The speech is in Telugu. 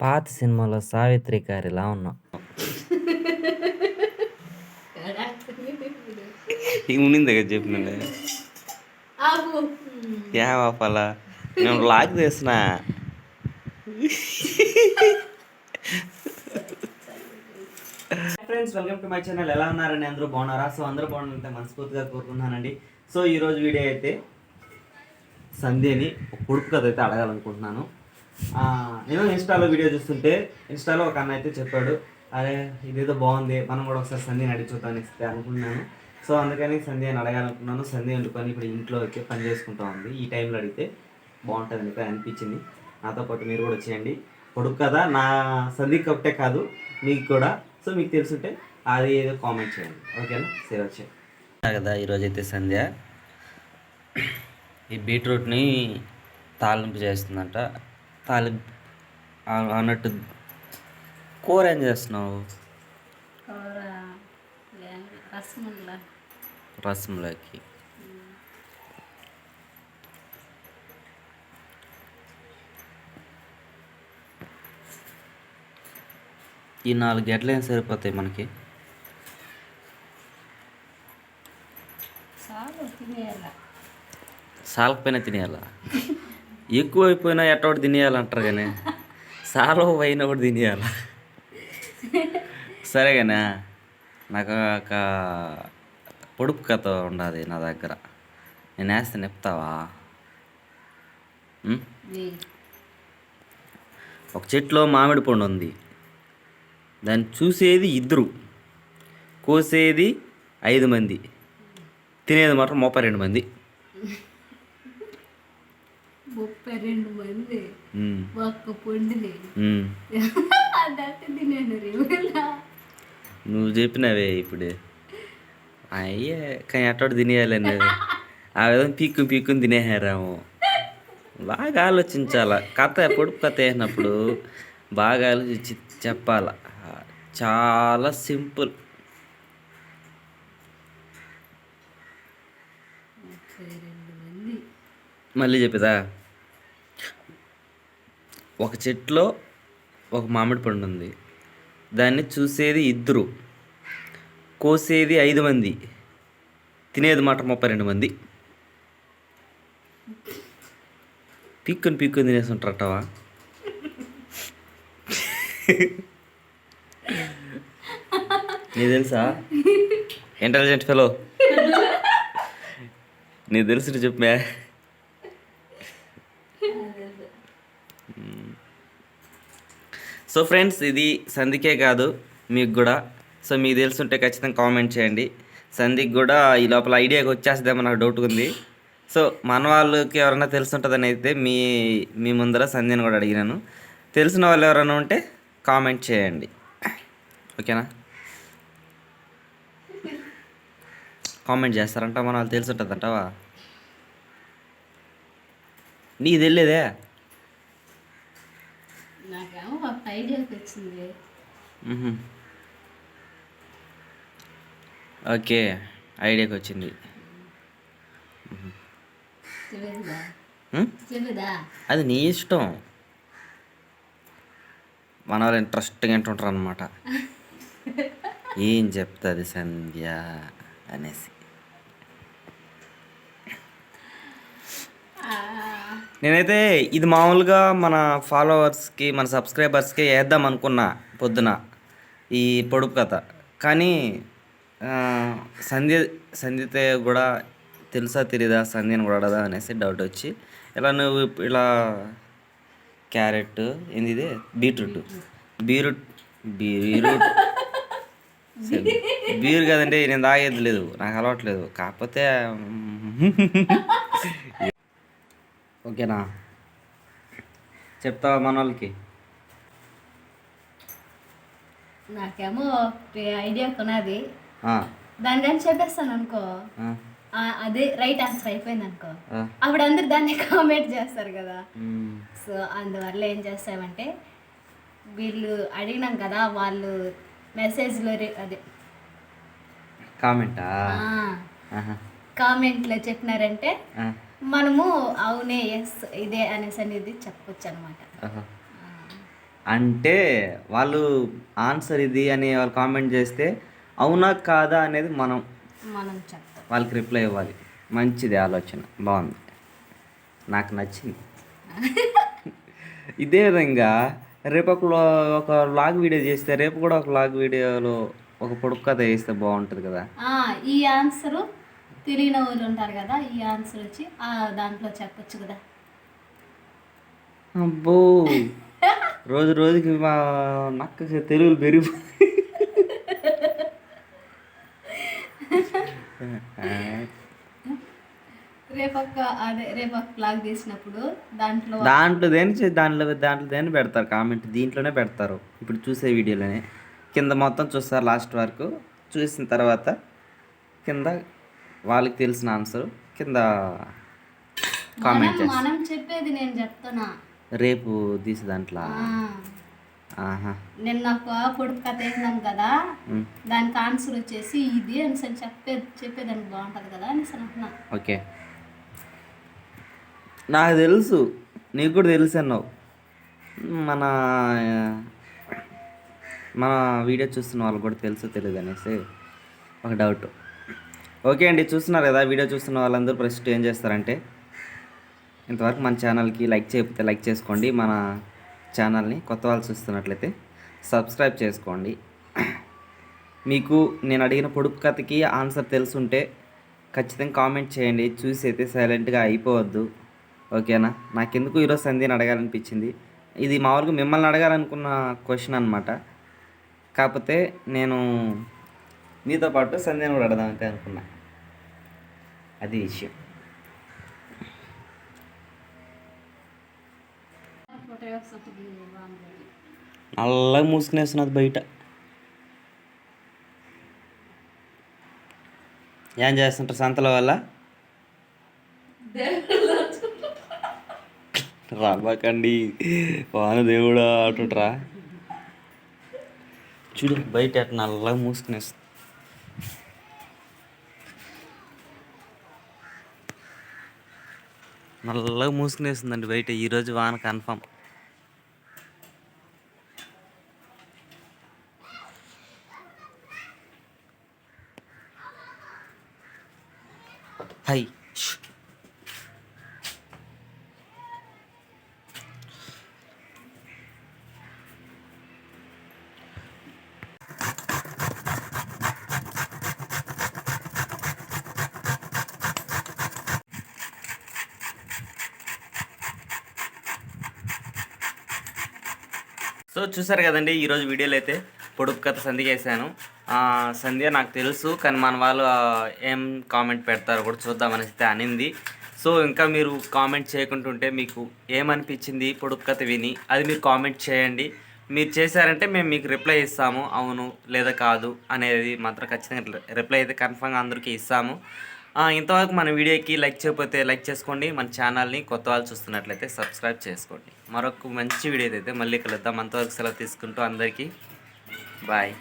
పాత సినిమాలో సావిత్రి గారిలా ఉన్నాం. ఇంక ఉండింది కదా చెప్పిన ఏ నేను లాక్ చేసిన. Friends welcome to my channel. ఎలా ఉన్నారండి అందరూ? బాగున్నారా? సో అందరూ బాగున్నారంటే మనస్ఫూర్తిగా కోరుకుంటున్నానండి. సో ఈరోజు వీడియో అయితే సంధ్యని ఒక పొడుపు కథ అయితే అడగాలనుకుంటున్నాను. నేను ఇన్స్టాలో వీడియో చూస్తుంటే ఇన్స్టాలో ఒక అన్న అయితే చెప్పాడు అరే ఇదేదో బాగుంది మనం కూడా ఒకసారి సంధ్యని అడిగి చూద్దామని ఇస్తే అనుకున్నాను. సో అందుకని సంధ్యని అడగాలనుకున్నాను. సంధ్య వండుకొని ఇప్పుడు ఇంట్లో వచ్చి పని చేసుకుంటా ఉంది ఈ టైంలో అడిగితే బాగుంటుంది అని అనిపించింది. నాతో పాటు మీరు కూడా వచ్చేయండి. కొడుకు కదా నా సంధ్యకి ఒకటే కాదు మీకు కూడా. సో మీకు తెలుసుంటే అది ఏదో కామెంట్ చేయండి. ఓకేనా? సరే వచ్చే. కదా ఈరోజు అయితే సంధ్య ఈ బీట్రూట్ని తాలింపు చేస్తుందంట. తాలింపు ఆ- అన్నట్టు కూర ఏం చేస్తున్నావు? రసంలోకి ఈ నాలుగు గంటలు ఏం సరిపోతాయి మనకి? సాలకపోయినా తినేయాలా? ఎక్కువ అయిపోయినా ఎట్టోటి తినేయాలంటారు కానీ సాలో పోయినా కూడా తినేయాలా. సరే కానీ నాకు ఒక పొడుపు కథ ఉండదు నా దగ్గర. నేను వేస్తే నెప్తావా? ఒక చెట్లో మామిడి పండు ఉంది. దాన్ని చూసేది ఇద్దరు. కోసేది ఐదు మంది. తినేది మాత్రం ముప్పై రెండు మంది. ముప్పై రెండు మంది. ఒక్క పొండిని తినేను రేవులా నువ్వు చెప్పినవే ఇప్పుడు. అయ్యే కానీ అట్టోటి తినేయాలని ఆ విధంగా పీక్కు పీక్కుని తినేసారాము బాగా ఆలోచించాల. కథ పొడుపు కథ వేసినప్పుడు బాగా ఆలోచించి చెప్పాల. చాలా సింపుల్. మళ్ళీ చెప్పేదా? ఒక చెట్లో ఒక మామిడి పండు ఉంది. దాన్ని చూసేది ఇద్దరు. కోసేది ఐదు మంది. తినేది మాట ముప్పై రెండు మంది. పీక్కుని పీక్కుని తినేస్తుంటారటవా? నీకు తెలుసా? ఇంటెలిజెంట్ ఫెలో నీకు తెలుసు చెప్పా సో ఫ్రెండ్స్ ఇది సంధికే కాదు మీకు కూడా. సో మీకు తెలుసుంటే ఖచ్చితంగా కామెంట్ చేయండి. సంధికి కూడా ఈ లోపల ఐడియాకి వచ్చేస్తుందేమో నాకు డౌట్ ఉంది. సో మన వాళ్ళకి ఎవరైనా తెలుసుంటుందని అయితే మీ మీ ముందర సంధ్యని కూడా అడిగినాను. తెలిసిన వాళ్ళు ఎవరైనా ఉంటే కామెంట్ చేయండి. ఓకేనా? కామెంట్ చేస్తారంట మన వాళ్ళు తెలుసుంటుందంటవా? నీకు తెలియదే? నాకేమో ఒక ఐడియాకి వచ్చింది. ఓకే ఐడియాకి వచ్చింది. అది నీ ఇష్టం. మన వాళ్ళు ఇంట్రెస్ట్గా వింటుంటారు అనమాట ఏం చెప్తుంది సంధ్య అనేసి. నేనైతే ఇది మామూలుగా మన ఫాలోవర్స్కి మన సబ్స్క్రైబర్స్కి వేద్దాం అనుకున్నా పొద్దున ఈ పొడుపు కథ. కానీ సంధ్య సంధ్యతే కూడా తెలుసా తెలీదా సంధ్యను కూడా అనేసి డౌట్ వచ్చి ఇలా నువ్వు ఇలా క్యారెట్ ఏంది ఇది? బీట్రూట్. Beirut Beirut. బీరు కదంటే నేను తాగేది లేదు నాకు అలవాట్లేదు కాకపోతే ఓకేనా? చెప్తావా మన వాళ్ళకి నాకేమో ఐడియా కొన్నది ఆ, దాని కానీ చెప్పేస్తాను అనుకో. అదే రైట్ ఆన్సర్ అయిపోయింది అనుకో. అప్పుడు అందరు దాన్ని కామెంట్ చేస్తారు కదా. సో అందువల్ల ఏం చేస్తామంటే వీళ్ళు అడిగినాం కదా వాళ్ళు మెసేజ్లో అదే. కామెంటా కామెంట్లో చెప్పినారంటే మనము అవునే ఎస్ ఇదే అనేసి అనేది చెప్పొచ్చు అనమాట. అంటే వాళ్ళు ఆన్సర్ ఇది అని వాళ్ళు కామెంట్ చేస్తే అవునా కాదా అనేది మనం మనం చెప్తాం. వాళ్ళకి రిప్లై ఇవ్వాలి. మంచిది ఆలోచన. బాగుంది. నాకు నచ్చింది. ఇదే విధంగా రేపు ఒక ఒక లాగ్ వీడియో చేస్తే రేపు కూడా ఒక లాగ్ వీడియోలో ఒక పొడుపు కథ వేస్తే బాగుంటుంది కదా? ఈ ఆన్సరు తెలియని వాళ్ళు ఉంటారు కదా ఈ ఆన్సర్ వచ్చి ఆ దాంట్లో చెప్పొచ్చు కదా. అబ్బో! రోజు రోజుకి మా నక్కకి తెలుగులు పెరిగి రేపొక్క అదే రేపొక్క బ్లాగ్ తీసినప్పుడు దాంట్లో దాంట్లో దేని దాంట్లో దాంట్లో దేని పెడతారు? కామెంట్ దీంట్లోనే పెడతారు. ఇప్పుడు చూసే వీడియోలోనే కింద మొత్తం చూస్తారు లాస్ట్ వరకు. చూసిన తర్వాత కింద వాళ్ళకి తెలిసిన ఆన్సర్ కింద కామెంట్ మనం చెప్పేది నేను చెప్తున్నా. రేపు తీసే దాంట్లో. నిన్న పొడుపు కథ వేసినాం కదా దానికి ఆన్సర్ వచ్చేసి ఇది అని సరే చెప్పేది చెప్పేదానికి బాగుంటుంది కదా అని అంటున్నా. ఓకే. నాకు తెలుసు. నీకు కూడా తెలుసు అన్నావు. మన మన వీడియో చూస్తున్న వాళ్ళు కూడా తెలుసు తెలియదు అనేసి ఒక డౌట్ ఓకే అండి చూస్తున్నారు కదా వీడియో చూస్తున్న వాళ్ళందరూ ప్రస్తుతం ఏం చేస్తారంటే ఇంతవరకు మన ఛానల్కి లైక్ చేయకపోతే లైక్ చేసుకోండి మన ఛానల్ని కొత్త వాళ్ళు చూస్తున్నట్లయితే సబ్స్క్రైబ్ చేసుకోండి. మీకు నేను అడిగిన పొడుపు కథకి ఆన్సర్ తెలుసుంటే ఖచ్చితంగా కామెంట్ చేయండి చూసి అయితే సైలెంట్గా అయిపోవద్దు. ఓకేనా? నాకెందుకు ఈరోజు సంధ్యని అడగాలనిపించింది? ఇది మామూలుగా మిమ్మల్ని అడగాలనుకున్న క్వశ్చన్ అనమాట కాకపోతే నేను మీతో పాటు సంధ్యను కూడా అడదామంటే అనుకున్నా. అది విషయం. నల్లగా మూసుకునేస్తున్నది బయట. ఏం చేస్తుంటారు సంతల వల్ల రాబాకండి వాన దేవుడు అంటుంటారా చూడు బయట నల్లగా మూసుకునేస్తుంది నల్లగా మూసుకునేస్తుందండి బయట. ఈరోజు వాన కన్ఫామ్. హై. సో చూసారు కదండి ఈరోజు వీడియోలో అయితే పొడుపు కథ సంధ్య వేసాను. సంధ్య నాకు తెలుసు కానీ మన వాళ్ళు ఏం కామెంట్ పెడతారో కూడా చూద్దామని అయితే అనింది. సో ఇంకా మీరు కామెంట్ చేయకుంటుంటే మీకు ఏమనిపించింది పొడుపు కథ విని అది మీరు కామెంట్ చేయండి. మీరు చేశారంటే మేము మీకు రిప్లై ఇస్తాము అవును లేదా కాదు అనేది మాత్రం ఖచ్చితంగా రిప్లై అయితే కన్ఫామ్గా అందరికీ ఇస్తాము. ఇంతవరకు మన వీడియోకి లైక్ చేయకపోతే లైక్ చేసుకోండి. మన ఛానల్ని కొత్త వాళ్ళు చూస్తున్నట్లయితే సబ్స్క్రైబ్ చేసుకోండి. మరొక మంచి వీడియో అయితే మళ్ళీ కలుద్దాం. అంతవరకు సెలవు తీసుకుంటూ అందరికీ బాయ్.